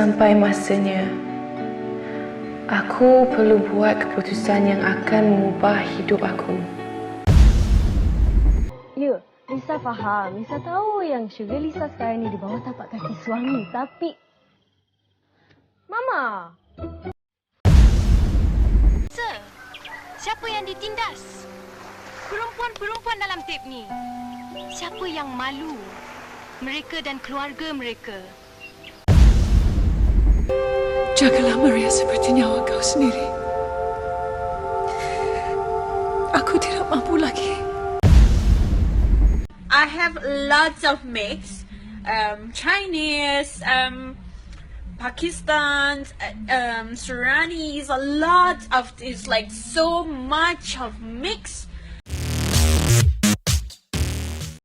sampai masanya. Aku perlu buat keputusan yang akan mengubah hidup aku. Ya, Lisa faham. Lisa tahu yang Sugar Lisa sekarang ni di bawah tapak kaki suami. Tapi... Mama! Sir, siapa yang ditindas? Perempuan-perempuan dalam tip ni. Siapa yang malu? Mereka dan keluarga mereka. Jagalah Maria seperti nyawa kau sendiri. Aku tidak mampu lagi. I have lots of mix, um, Chinese, um, Pakistan, uh, um, Sudanese, a lot of it's like so much of mix